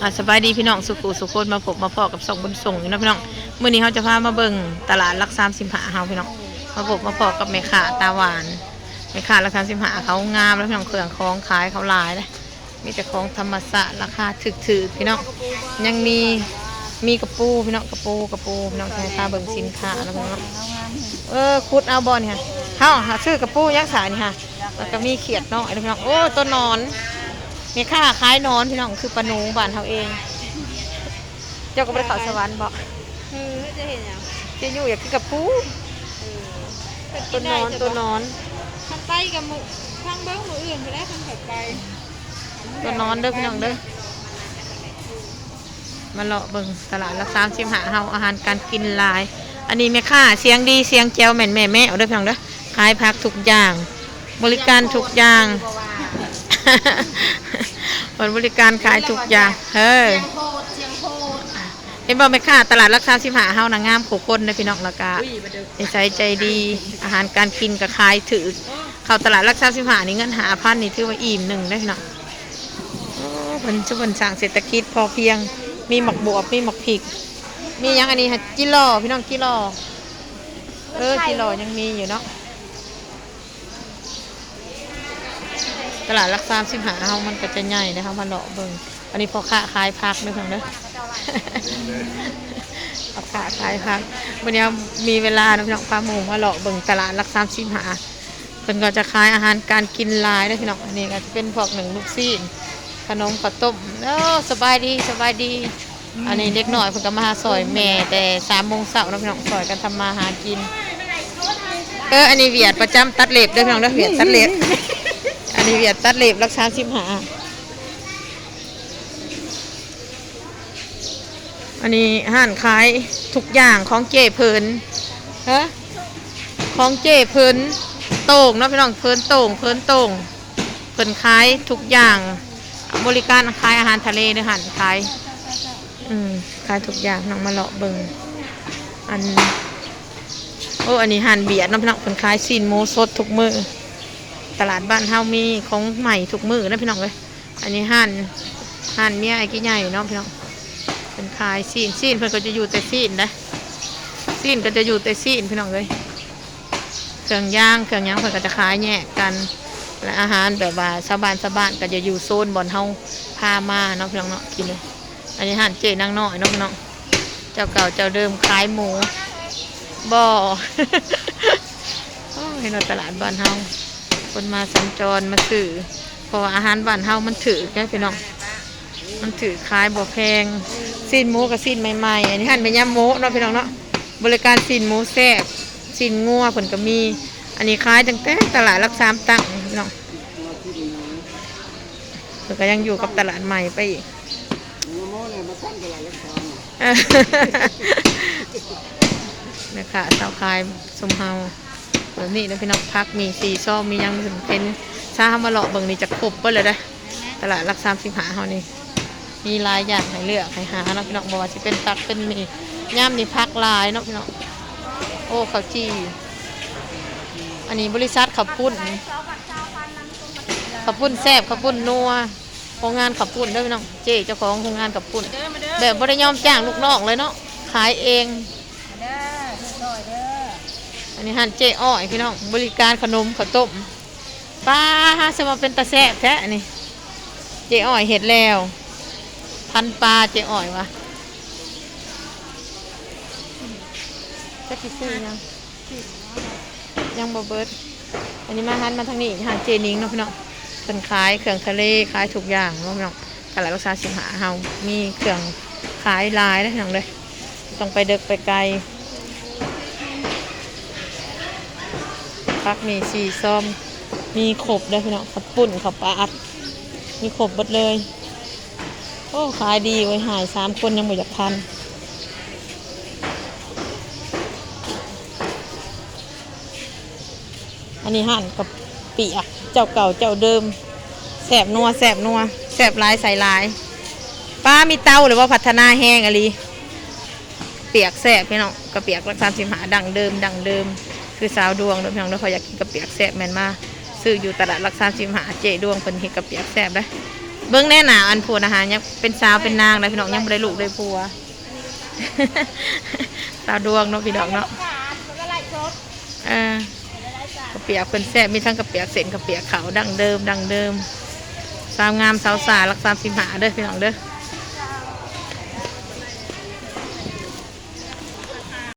อ่าสบายดีพี่น้องสุขุสุขคนมาพบมาพอกับสองบนส่งอยู่นะพี่น้องมื้อนี้เขาจะพามาเบิ่งตลาดรักสามสิบหาเฮาพี่น้องมาพบมาพอกับแม่ค้าตาหวานแม่ค้าราคามสิบหาเขางามแล้วพี่น้องเครื่องของขายเขาหลายเลยมีแต่ของธรรมศาสตร์ราคาถึกๆพี่น้องยังมีมีกระปูพี่น้องกระปูกระปูพี่น้องใช้ค่าเบิ่งสินค้าแล้วพี่น้องเออคุดเอาบอลค่ะเฮาหาซื้อกระปูยักษ์สายนี่ค่ะแล้วก็มีเขียดน้อยด้พี่น้องโอ้ตัวนอน มีค่าคล้ายนอนพี่น้องคือปลาหนูบ้านเขาเอง เจ้าก็ไปเขาสวรรค์บอกคือจะเห็นอย่างเจะอยู่อยากกินกับปูเป็ตัวนอนตัวนอนข้างใต้กับมือข้างเบิ้งมืออื่นไปได้ข้างถัดไปตัวนอนเด้อพี่น้องเด้อมาเลาะเบิ่งตลาดละสามสิบหาเฮาอาหารการกินหลาย อันนี้แม่ค้าเสียงดีเสียงแจ้วแม่นแม่แม่เอาเด้อพี่น้องเด้อขายผักทุกอย่าง บริการทุกอย่าง บริบริการขายทุกอย่างเฮ้ยโพดเสียงโพดเห็นบ่แม่ค้าตลาดรักษาสิบหาเฮานางงามขู่คนนะพี่น้องละกาในใจใจดี อาหารการกินก็ขายถือเข้าตลาดรักษาสิบหานี่เงินหาพันนี่ถือว่าอิ่มหนึ่งได้อพี่น้องโอ้เพิ่นชุบนสั่งเศรษฐกิจพอเพียง มีหมักบวบมีหมักพริก มีหยังอันนี้ฮะจิโลพี่น้องจิโลเออจิโลยังมีอยู่เนาะ ตลาดรักษามสิบหาเฮามันก็จะใหญ่นะคะมาเลาะเบิ่งอันนี้พอค้าขายผักด้วยเพิ่นเด้อเอาขาขายพักวันนี้มีเวลาพี่น้องพาหมูมาเลาะเบิ่งตลาดรักสามสิบหาเพิ่นก็จะขายอาหารการกินลายนะพี่น้องอันนี้ก็จะเป็นพวกหนึ่งลูกซีนขนมข้าวต้มโอ้สบายดีสบายดี อันนี้เด็กหน่อยเพิ่นก็มาหาซอยแม่แต่สามโมงเช้านะพี่น้องซอยกันทำมาหากิน เอออันนี้เวียดประจำตัดเล็บด้วยพี่น้องเด้อเวียดตัดเล็บ นนี้เวียดตัดเล็บรักษาสิบหาอันนี้ห้านขายทุกอย่างของเจเพิ่นฮะของเจเพิ่นโต่งเนาะพี่น้องเพิ่นโต่งเพิ่นโต่งเพิ่นขายทุกอย่างบริการขายอาหารทะเลเด้อหันขายอืมขายทุกอย่างน้องมาเลาะเบิงอันโอ้อันนี้หันเบียดเนาะพี่น้องเพิ่นขายซีนหมูสดทุกมือ ตลาดบ้านเฮามีของใหม่ทุกมือนะพี่น้องเลยอันนี้หั่นหั่นเมียไอ้กี่ใหญ่เนาะพี่น้องเป็นขายซีนซีนเพิ่นก็จะอยู่แต่ซีนนะซีนก็จะอยู่แต่ซีนพี่น้องเลยเครื่องย่างเครื่องย่างเพิ่นก็จะขายแยกกันและอาหารแบบว่าชาวบ้านชาวบ้านก็จะอยู่โซนบอนเฮาพามาเนาะพี่น้องเนาะกินเลยอันนี้อาหารเจนางน้อยเนาะพี่น้องเจ้าเก่าเจ้าเดิมขายหมูบ่อโอ้เนาตลาดบ้านเฮา คนมาสัญจรมาซื้อเพราะอาหารบ้านเฮามันถือแค่พี่น้องมันถือขายบ่แพงซีนหมูกับซีนใหม่ๆอันนี้หั่นเป็นยำหมูเนาะพี่น้องเนาะบริการซีนหมูแซ่บซีนงัวเพิ่นก็มี อันนี้ขายตั้งแต่ตลาดรักสามตั้งพี่น้องเพิ่นก็ยังอยู่กับตลาดใหม่ไปอีกนะคะสาวขายสมเฮา แบบนี้นะพี่น้องพักมีสีซ้อมมียังเป็นซามาเลาะเบิ่งนี่จะครบเบิ่เลยได้ตลาดรักสามสิบหาเฮานี่มีหลายอย่างให้เลือกให้หาเนาะพี่น้องบอกว่าสิเป็นผักเป็นมีย่ำนี่พักลายเนาะพี่น้องโอ้ข้าวจีอันนี้บริษัทขับปุ้นขับปุ้นแซ่บขับปุ้นนัวโรงงานขับปุ้นด้วยพี่น้องเจ๊เจ้าของโรงงานขับปุ้นเด้อมาเด้อแบบบริยอมจ้างลูกน้องเลยเนาะขายเองเด้อซอยเด้อ อันนี้หันเจ๊อ้อยพี่น้องบริการขนมข้าวต้มป้าฮะสมาเป็นตาแซบแท้นี่เจ๊อ้อยเห็ดแล้ว พันปลาเจ๊อ้อยวะจะกี่ซื้อยังยังบ่เบิดอันนี้มาหันมาทางนี้หาเจนิงเนาะพี่น้องเป็นขายเครื่องทะเลขายทุกอย่างเนาะพี่น้องตลาดรักษาสิงหาเฮามีเครื่องขายลายนะพี่น้องเลยต้องไปเดึกไปไกล พักมีสีส้มมีขบด้วยพี่น้องขับปุ่นขับปลาอัด มีขบหมดเลย โอ้ ขายดีไว้หายสามคนยังไม่อยากทันอันนี้หั่นกับเปียกเจ้าเก่าเจ้าเดิมแสบนัวแสบนัวแสบลายใส่ลาย ป้ามีเตาหรือว่าพัฒนาแห้งอะไรเปียกแสบพี่น้องกระเปียกรักษาสิมหาดังเดิมดังเดิม คือสาวดวงเด้อพี่น้องแล้วพออยากกินกระเปียกแสบแมนมาซื้ออยู่ตลาดรักษาสิมหาเจดวงเพิ่นเฮ็ดกระเปียกแสบเลยเบิ้งแน่หนาอันผัวนะฮะยังเป็นสาวเป็นนางเลยพี่น้องยังไม่ได้ลูกได้ผัวสาวดวงเนาะพี่น้องเนาะการมันก็ไล่ชดเออกระเปียกเป็นแซ่บมีทั้งกระเปียกเส้นกระเปียกขาวดังเดิมดังเดิมสาวงามสาวสารักษาสิมหาเด้อพี่น้องเด้อ